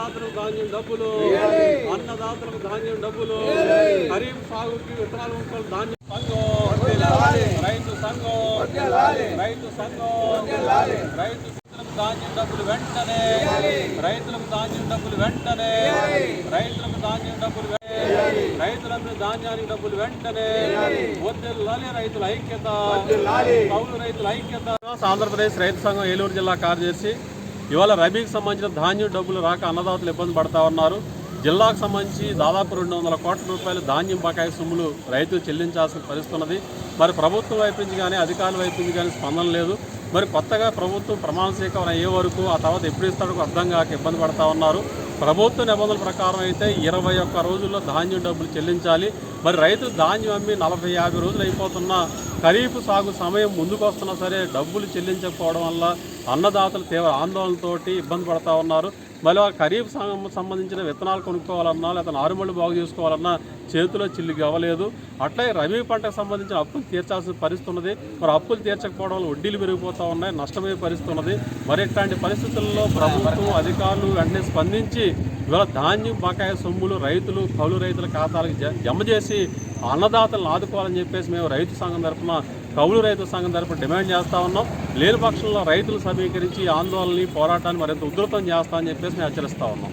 అన్నదాతలకు ధాన్యం డబ్బులు. అన్నదాతలకు ధాన్యం డబ్బులు. ఖరీఫ్ సాగుకి విత్తనాలు కొనుగోలు ధాన్యం సంఘం. రైతు సంఘం. రైతు సంఘం. రైతు ధాన్యం డబ్బులు వెంటనే. రైతులకు ధాన్యం డబ్బులు వెంటనే. రైతులకు ధాన్యం డబ్బులు రైతులకు ధాన్యానికి డబ్బులు వెంటనే. వద్దెల్లాలి రైతుల ఐక్యత. కౌలు రైతుల ఐక్యత. ఆంధ్రప్రదేశ్ రైతు సంఘం ఏలూరు జిల్లా కార్యదర్శి ఇవాళ రబీకి సంబంధించిన ధాన్యం డబ్బులు రాక అన్నదాతలు ఇబ్బంది పడతా ఉన్నారు. జిల్లాకు సంబంధించి దాదాపు రెండు వందల కోట్ల రూపాయల ధాన్యం బకాయి సొమ్ములు రైతులు చెల్లించాల్సిన పరిస్థితి ఉన్నది. మరి ప్రభుత్వం వైపు నుంచి కానీ అధికారుల వైపు నుంచి కానీ స్పందన లేదు. మరి కొత్తగా ప్రభుత్వం ప్రమాణ స్వీకారం అయ్యే వరకు ఆ తర్వాత ఎప్పుడు ఇస్తాడో అర్థం కాక ఇబ్బంది పడతా ఉన్నారు. ప్రభుత్వ నిబంధనల ప్రకారం అయితే ఇరవై ఒక్క రోజుల్లో ధాన్యం డబ్బులు చెల్లించాలి. మరి రైతులు ధాన్యం అమ్మి నలభై యాభై రోజులు అయిపోతున్నా ఖరీఫ్ సాగు సమయం ముందుకు వస్తున్నా సరే డబ్బులు చెల్లించకపోవడం వల్ల అన్నదాతలు తీవ్ర ఆందోళనతోటి ఇబ్బంది పడతా ఉన్నారు. మళ్ళీ ఆ ఖరీఫ్ సంబంధించిన విత్తనాలు కొనుక్కోవాలన్నా లేదా నారుమళ్ళు బాగు చేసుకోవాలన్నా చేతిలో చిల్లికి అవ్వలేదు. అట్లాగే రబీ పంటకు సంబంధించిన అప్పులు తీర్చాల్సిన పరిస్థితి ఉన్నది. మరి అప్పులు తీర్చకపోవడం వల్ల వడ్డీలు పెరిగిపోతూ ఉన్నాయి. నష్టమయ్యే పరిస్థితి ఉన్నది. మరి ఇట్లాంటి పరిస్థితుల్లో ప్రభుత్వం అధికారులు వెంటనే స్పందించి ఇవాళ ధాన్యం బకాయి సొమ్ములు రైతులు కౌలు రైతుల ఖాతాలకు జ- జమ చేసి అన్నదాతలను ఆదుకోవాలని చెప్పేసి మేము రైతు సంఘం తరఫున కౌలు రైతు సంఘం తరఫున డిమాండ్ చేస్తూ ఉన్నాం. లేని పక్షంలో రైతులు సమీకరించి ఆందోళనని పోరాటాన్ని మరింత ఉధృతం చేస్తామని చెప్పేసి మేము హెచ్చరిస్తూ ఉన్నాం.